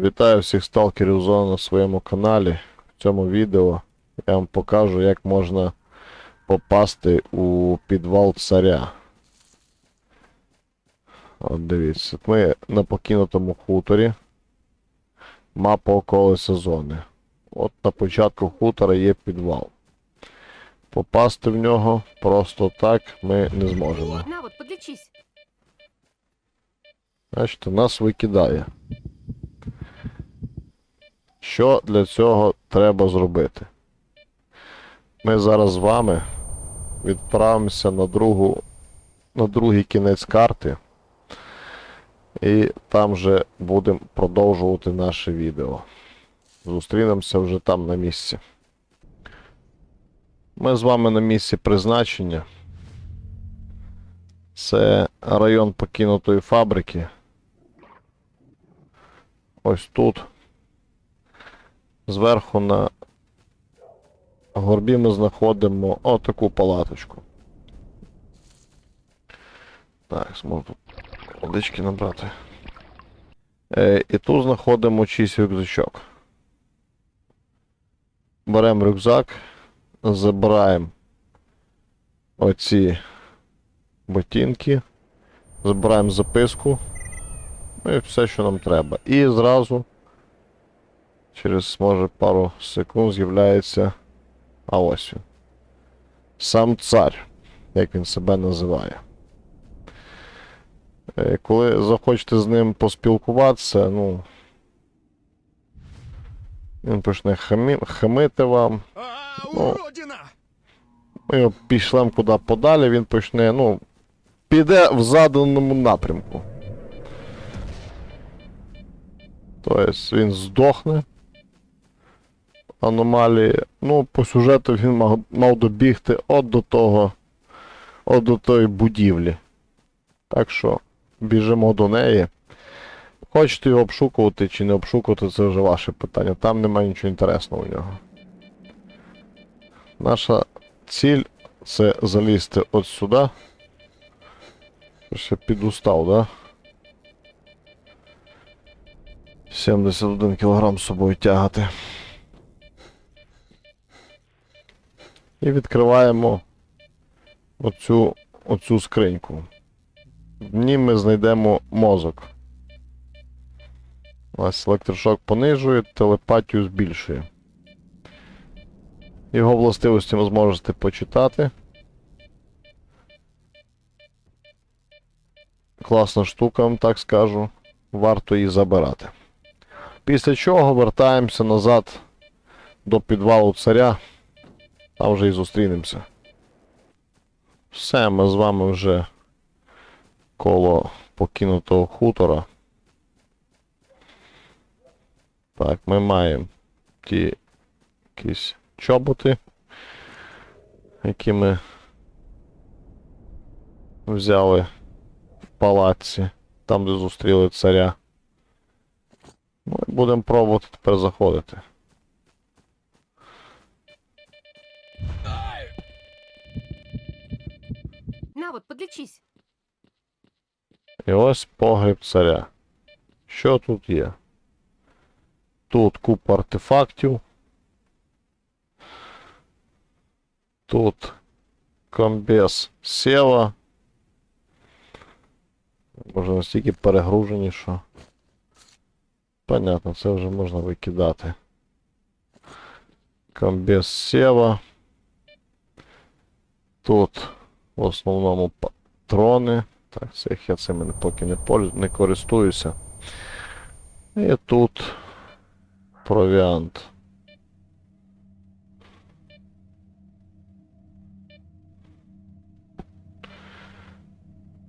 Вітаю всіх сталкерів зони на своєму каналі. В цьому відео я вам покажу, як можна попасти у підвал царя. От дивіться, ми на покинутому хуторі. Мапа околиці зони. От на початку хутора є підвал. Попасти в нього просто так ми не зможемо. На. Значить, нас викидає. Що для цього треба зробити? Ми зараз з вами відправимося на другу, на другий кінець карти. І там вже будемо продовжувати наше відео. Зустрінемося вже там на місці. Ми з вами на місці призначення. Це район покинутої фабрики. Ось тут. Зверху на горбі ми знаходимо отаку палаточку. Так, зможу водички набрати. Е, і тут знаходимо чийсь рюкзачок. Беремо рюкзак, забираємо оці ботинки, забираємо записку. Ну і все, що нам треба. І зразу через може пару секунд з'являється. А ось він. Сам цар, як він себе називає. Е, Коли захочете з ним поспілкуватися, ну. Він почне хамі... хамити вам. Ну. Ми його пішлемо куди подалі, він почне, ну. Піде в заданому напрямку. Тобто він здохне. Аномалії. Ну, по сюжету він мав, мав добігти от до того. От до тої будівлі. Так що біжимо до неї. Хочете його обшукувати чи не обшукувати, це вже ваше питання. Там немає нічого інтересного у нього. Наша ціль це залізти от сюди. Ще підустав, да? 71 кг з собою тягати. І відкриваємо оцю, оцю скриньку. В ній ми знайдемо мозок. Ось електрошок понижує, телепатію збільшує. Його властивості ви зможете почитати. Класна штука, вам так скажу. Варто її забирати. Після чого вертаємося назад до підвалу царя. Там вже і зустрінемося. Все, ми з вами вже коло покинутого хутора. Так, ми маємо ті якісь чоботи, які ми взяли в палаці, там, де зустріли царя. Ну, і будемо пробувати тепер заходити. На вот, подлечись. І ось погріб царя. Що тут є? Тут купа артефактів. Тут комбез села. Може настільки перегружені, що. Понятно, це вже можна викидати. Комбез села. Тут в основному патрони. Так, цих я цими поки не, не користуюся. І тут провіант.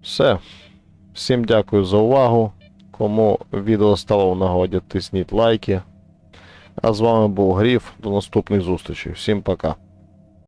Все. Всім дякую за увагу. Кому відео стало в нагоді, тисніть лайки. А з вами був Гріф. До наступних зустрічей. Всім пока.